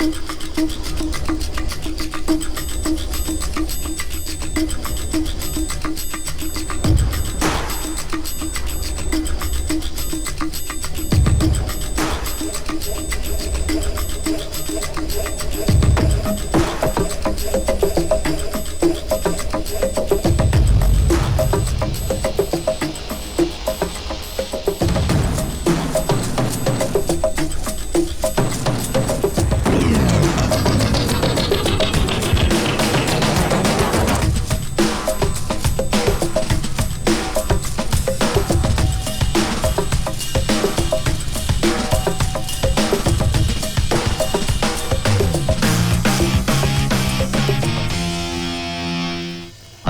嗯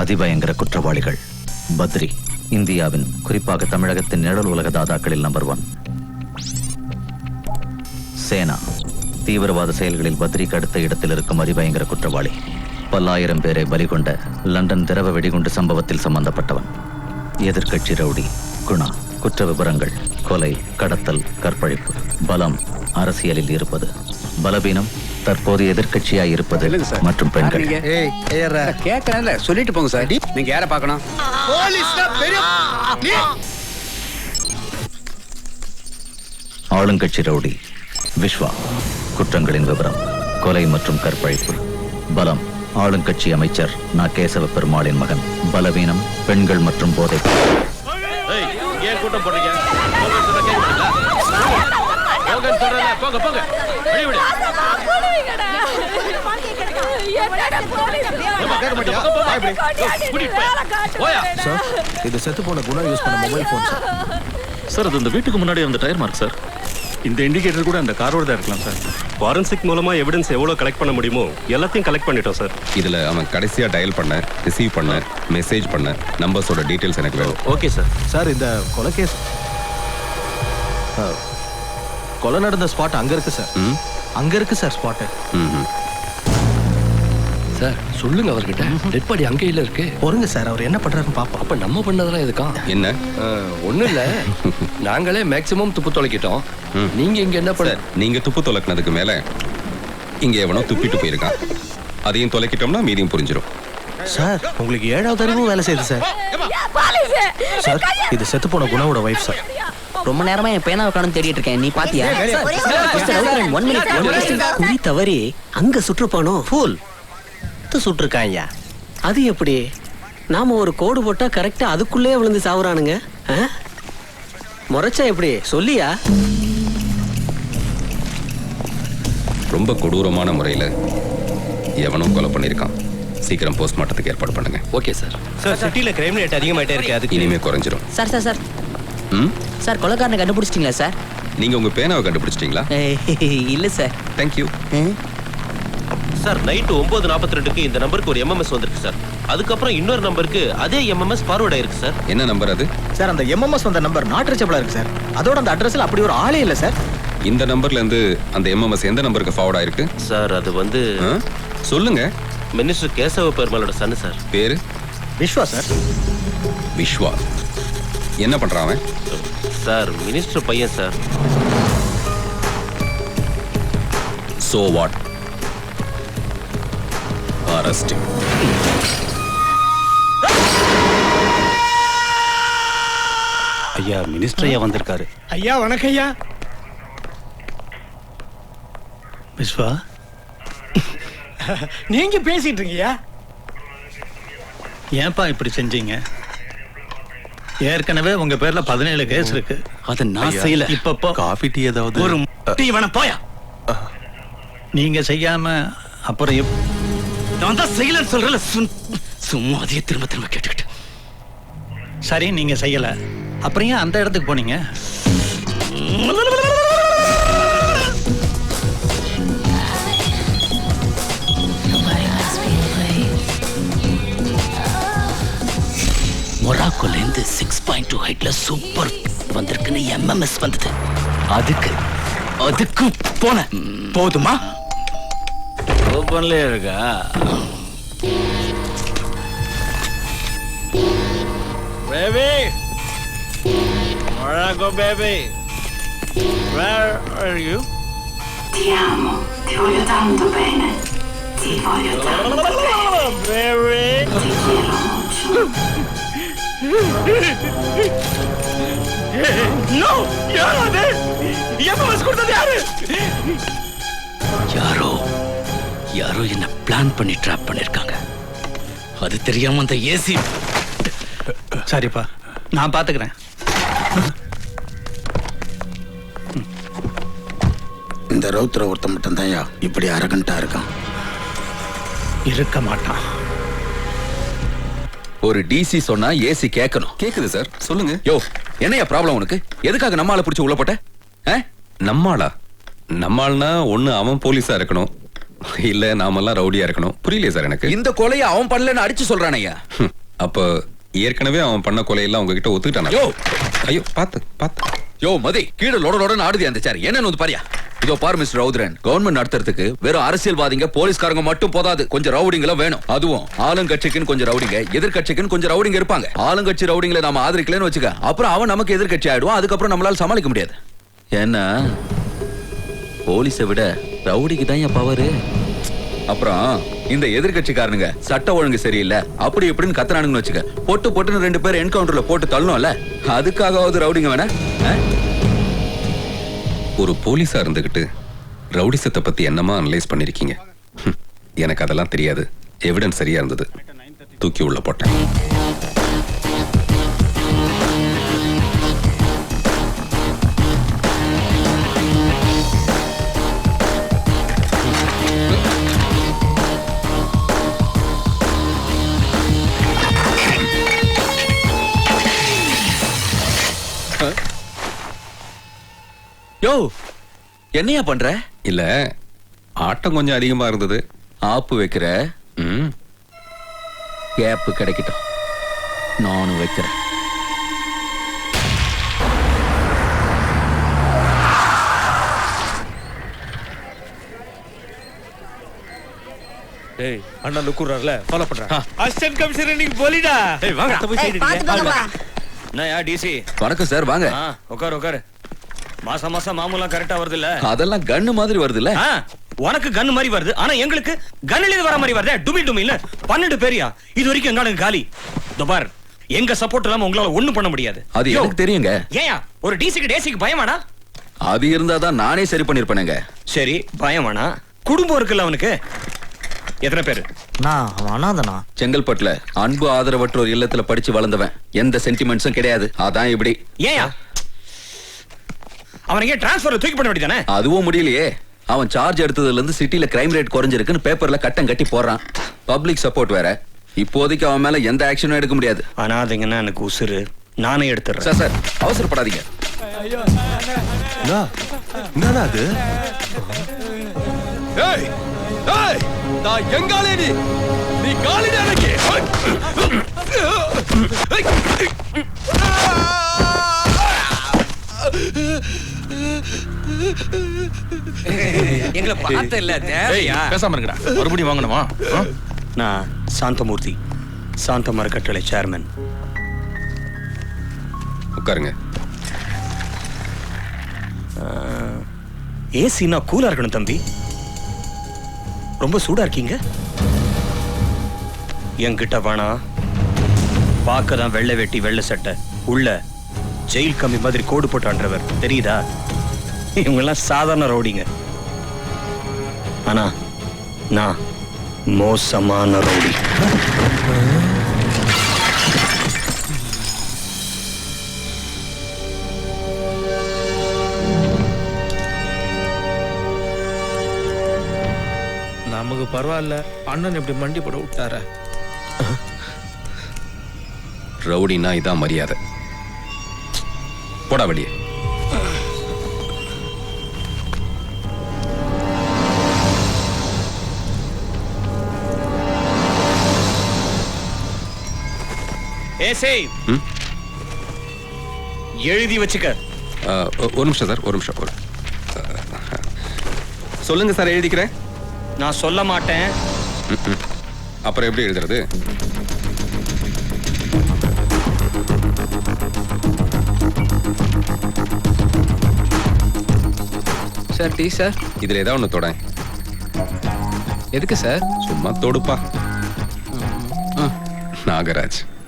அதிபயங்கர குற்றவாளிகள். பத்ரி இந்தியாவின் குறிப்பாக தமிழகத்தின் நிழல் உலக தாதாக்களில் நம்பர் ஒன் சேனா தீவிரவாத செயல்களில் பத்ரிக்கு அடுத்த இடத்தில் இருக்கும் அதிபயங்கர குற்றவாளி. பல்லாயிரம் பேரை பலிகொண்ட லண்டன் திரவ வெடிகுண்டு சம்பவத்தில் சம்பந்தப்பட்டவன். எதிர்கட்சி ரவுடி குணா குற்ற விவரங்கள் கொலை கடத்தல் கற்பழிப்பு பலம் அரசியலில் இருப்பது. பலவீனம் தற்போது எதிர்க்கட்சியாய் இருப்பது. மற்றும் பெண்கள். கேட்கறேன்ல சொல்லிட்டு போங்க சார். நீங்க யாரை பார்க்கணும்? ஆளுங்கட்சி ரவுடி விஸ்வா குற்றங்களின் விவரம் கொலை மற்றும் கற்பழிப்பு. பலம் ஆளுங்கட்சி அமைச்சர் நா. கேசவ பெருமாளின் மகன். பலவீனம் பெண்கள் மற்றும் போதை கூட்டம் போடுறீங்க? போங்கன்னு போங்க போங்க. வெளிய விடு. சார் இது செத்து போன குணா யூஸ் பண்ண மொபைல் ஃபோன் சார். சார் அது இந்த வீட்டுக்கு முன்னாடி இருந்த டயர் மார்க் சார். இந்த இண்டிகேட்டர் கூட அந்த காரோட தான் இருக்கலாம் சார். ஃபாரன்சிக் மூலமா எவிடன்ஸ் எவ்வளவு கலெக்ட் பண்ண முடியுமோ எல்லாத்தையும் கலெக்ட் பண்ணிட்டோம் சார். இதுல அவன் கடைசியா டயல் பண்ண ரிசீவ் பண்ண மெசேஜ் பண்ண நம்பர்ஸோட டீடைல்ஸ் எனக்கு வேணும். Okay sir. சார் இந்த கொலை கேஸ் ஆ, கொலை நடந்த ஸ்பாட் அங்க இருக்கு சார் ம். அங்க இருக்கு சார் ஸ்பாட் ம் சார் சொல்லுங்க அவர்கிட்ட. டெட் பாடி அங்கேயில இருக்கு. பொறுங்க சார் அவர் என்ன பண்றாருன்னு பாப்போம். அப்ப நம்ம பண்ணதெல்லாம் எதுக்கா? என்ன? ஒண்ணும் இல்ல. நாங்களே மேக்சிமம் துப்பு தொலைக்கிட்டோம். ம். நீங்க இங்க என்ன பண்ண சார் நீங்க துப்பு தொலைக்கினதுக்கு மேல இங்க எவனோ துப்பிட்டு போயிருக்கான். அதையும் தொலைக்கிட்டோம்னா மீதியும் புரிஞ்சிடும் சார் உங்களுக்கு ஏழாவது அறிவும் வேலை செய்யுது சார் சார் இது செத்து போன குணாவோட ஒய்ஃப் சார் ரொம்ப நேரமா என் பேனாவை காணும் தேடிட்டு இருக்கேன். நீ பாத்தியா? one question. குறி தவறி அங்க சுற்றுப்பானோ? ஃபூல் சுட்டிருக்காங்க அது எப்படி? நாம ஒரு கோடு போட்டா கரெக்டா அதுக்குள்ளே விழுந்து சாவுறானுங்க. ஆ? முறைச்சா எப்படி? சொல்லியா? ரொம்ப கொடூரமான முறையில எவனோ கொலை பண்ணியிருக்கான். சீக்கிரம் போஸ்ட்மார்ட்டத்துக்கு ஏற்பாடு பண்ணுங்க. ஓகே சார் சார் சிட்டில கிரைம் ரேட் அதிகமாயிட்டே இருக்கு அதுக்கு இனிமே குறைஞ்சிரும். சார் சார் சார் ம்? சார் கொலைக்காரனை கண்டுபிடிச்சிட்டீங்களா சார்? நீங்க உங்க பேனாவை கண்டுபிடிச்சிட்டீங்களா? இல்ல சார். தேங்க்யூ சார் நைட்டு ஒன்பது நாற்பத்தி ரெண்டுக்கு இந்த நம்பருக்கு ஒரு எம்எம்எஸ் வந்திருக்கு சார். அதுக்கப்புறம் இன்னொரு நம்பருக்கு அதே எம்எம்எஸ் ஃபார்வர்ட் ஆயிருக்கு சார். என்ன நம்பர் அது? சார் அந்த எம்எம்எஸ் வந்த நம்பர் நாட் ரீச்சபிளா இருக்கு சார். அதோட அந்த அட்ரஸ்ல அப்படி ஒரு ஆளே இல்ல சார். இந்த நம்பர்ல இருந்து அந்த எம்எம்எஸ் எந்த நம்பருக்கு ஃபார்வர்ட் ஆயிருக்கு? சார் அது வந்து? சொல்லுங்க. மினிஸ்டர் கேசவ பெருமாளோட சன்னு சார். பேரு? விஸ்வா சார். விஸ்வா. என்ன பண்றான் அவன்? சார் மினிஸ்டர் பையன் சார். சோ வாட் அரஸ்ட் ஐயா மினிஸ்டர் ஐயா வந்திருக்காரு. ஐயா வணக்கம் ஐயா விஸ்வா? நீங்க பேசிட்டு இருக்கீங்க ஏன்பா இப்படி செஞ்சீங்க? ஏற்கனவே உங்க பேர்ல பதினேழு கேஸ் இருக்கு. அதை நான் செய்யல. இப்பப்போ காஃபி டீ ஏதாவது ஒரு டீ வேணா போயா. நீங்க செய்யாம அப்புறம் எப்- நான் தான் செய்யலன்னு சொல்றேன் சும்மா அதையே திரும்ப திரும்ப கேட்டுக்கிட்டு. சரி நீங்க செய்யல. அப்புறம் ஏன் அந்த இடத்துக்கு போனீங்க? சிக்ஸ் பாயிண்ட் டூ ஹைட்ல சூப்பர் வந்திருக்குன்னு எம்எம்எஸ் வந்தது அதுக்கு அதுக்கு போனேன் போதுமா ஓப்பன்ல இருக்கா baby Morocco baby where are you Ti amo, ti voglio tanto bene, ti voglio tanto bene. யாரோ யாரோ? என்ன பிளான் பண்ணி ட்ராப் பண்ணிருக்காங்க. அது தெரியாம அந்த ஏசி சரிப்பா நான் பாத்துக்கிறேன். இந்த ரவுத்ர ஒருத்த மட்டும் தான் இப்படி அரகண்டா இருக்கான். இருக்க மாட்டான். ஒரு டிசி சொன்னா ஏசி கேட்கணும். கேக்குது சார் சொல்லுங்க. யோ என்னையா ப்ராப்ளம் உனக்கு? எதுக்காக நம்மால பிடிச்சு உள்ள போட்ட? நம்மாளா? நம்மாள்னா ஒண்ணு அவன் போலீஸா இருக்கணும். இல்ல நாமெல்லாம் ரவுடியா இருக்கணும். புரியலையே சார் எனக்கு? இந்த கொலையை அவன் பண்ணலன்னு அடிச்சு சொல்றானையா அப்ப ஏற்கனவே அவன் பண்ண கொலையெல்லாம் உங்ககிட்ட ஒத்துக்கிட்டானா? ஐயோ பாத்து பாத்து யோ மதி கீழே லொட லொடன்னு ஆடுது அந்த சார் என்னன்னு வந்து பாரியா? இதோ பாரு மிஸ்டர் ரவுத்ரன் கவர்மெண்ட் நடத்துறதுக்கு வெறும் அரசியல்வாதிங்க போலீஸ்காரங்க மட்டும் போதாது. கொஞ்சம் ரவுடிங்களும் வேணும். அதுவும் ஆளுங்கட்சிக்குன்னு கொஞ்சம் ரவுடிங்க எதிர்க்கட்சிக்குன்னு கொஞ்சம் ரவுடிங்க இருப்பாங்க. ஆளுங்கட்சி ரவுடிங்களை நாம ஆதரிக்கலன்னு வச்சுக்க. அப்புறம் அவன் நமக்கு எதிர்க்கட்சி ஆயிடுவான். அதுக்கப்புறம் நம்மளால சமாளிக்க முடியாது. ஏன்னா போலீஸை விட ரவுடிக்கு தான் என் பவரு அப்புறம் இந்த எதிர்க்கட்சிக்காரனுங்க சட்ட ஒழுங்கு சரியில்லை. அப்படி இப்படின்னு கத்துறானுங்கன்னு வச்சுக்க. பொட்டு பொட்டுன்னு ரெண்டு பேர் என்கவுண்டர்ல போட்டு தள்ளணும்ல. அதுக்காகவாவது ரவுடிங்க வேணா. ஒரு போலீஸா இருந்துகிட்டு ரவுடிசத்தை பத்தி என்னமா அனலைஸ் பண்ணிருக்கீங்க? எனக்கு அதெல்லாம் தெரியாது. எவிடன்ஸ் சரியா இருந்தது. தூக்கி உள்ள போட்டேன். யோ என்னையா பண்ற? இல்ல ஆட்டம் கொஞ்சம் அதிகமா இருந்தது. ஆப்பு வைக்கிற? ம். கேப் கிடைக்கட்டும். நானும் வைக்கிறேன். டேய் அண்ணா லுக்குறாருல ஃபாலோ பண்றேன் அசிஸ்டன்ட் கமிஷனர் இன்னைக்கு போலிடா. வாங்க. என்னயா டிசி வணக்கம் சார் வாங்க. உட்காரு உட்காரு. மாசம் மாசம் மாமூலாம் கரெக்டா வருது இல்ல அதெல்லாம் கன்னு மாதிரி வருதுல்ல? உனக்கு கன் மாதிரி வருது. ஆனா எங்களுக்கு கன்னில வர மாதிரி வருதே. டுமி டுமி இல்ல. பன்னெண்டு பேரியா? இது வரைக்கும் எங்காடுங்க காலி. இதோ பார். எங்க சப்போர்ட் இல்லாம உங்களால ஒண்ணும் பண்ண முடியாது. அது எனக்கு தெரியுங்க. ஏயா ஒரு டிசிக்கு டேசிக்கு பயமாடா? அது இருந்தாதான் நானே சரி பண்ணிருப்பேனுங்க. சரி பயமானா? குடும்பம் இருக்குல்ல அவனுக்கு? எத்தனை பேரு? நான் அவன் அனாதனா? செங்கல்பட்டுல அன்பு ஆதரவற்ற ஒரு இல்லத்துல படிச்சு வளர்ந்தவன். எந்த சென்டிமெண்ட்ஸும் கிடையாது. அதான் இப்படி. ஏயா அவனுக்கு டிரான்ஸ்ஃபர்ல தூக்கி பண்ண வேண்டியதானே? அதுவும் முடியலையே. அவன் சார்ஜ் எடுத்ததுல இருந்து சிட்டில கிரைம் ரேட் குறைஞ்சிருக்குன்னு பேப்பர்ல கட்டம் கட்டி போடுறான். பப்ளிக் சப்போர்ட் வேற. இப்போதைக்கு அவன் மேல எந்த ஆக்ஷனும் எடுக்க முடியாது. அனாதைங்கன்னா எனக்கு உசுரு நானே எடுத்துறேன் சார் சார் அவசரப்படாதீங்க. என்னடா அது ஏய் ஏய் நான் எங்காலே நீ? நீ காலிடா எனக்கு எங்களை பார்த்த இல்ல தேவையா? பேசாம இருக்கடா மறுபடியும் வாங்கணுமா? நான் சாந்தமூர்த்தி சாந்த மரக்கட்டளை சேர்மன் உட்காருங்க. ஏசினா கூலா இருக்கணும் தம்பி. ரொம்ப சூடா இருக்கீங்க? என்கிட்ட வேணாம் பார்க்க தான் வெள்ளை வெட்டி வெள்ளை சட்டை. உள்ள ஜெயில் கம்மி மாதிரி கோடு போட்டான்றவர் தெரியுதா? இவங்கெல்லாம் சாதாரண ரவுடிங்க. ஆனா நான் மோசமான ரவுடி. நமக்கு பரவாயில்ல அண்ணன் இப்படி மண்டி போட விட்டார? ரவுடினா இதான் மரியாதை. போடா வெளியே. ஏசே ம்? எழுதி வச்சுக்க. ஒரு நிமிஷம் சார் ஒரு நிமிஷம் ஒரு சொல்லுங்க சார் எழுதிக்கிறேன். நான் சொல்ல மாட்டேன். ம், ம். அப்புறம் எப்படி எழுதுறது? Sir tea sir. இதுல ஏதாவது ஒன்று தொட. எதுக்கு சார்? சும்மா தொடுப்பா. நாகராஜ்.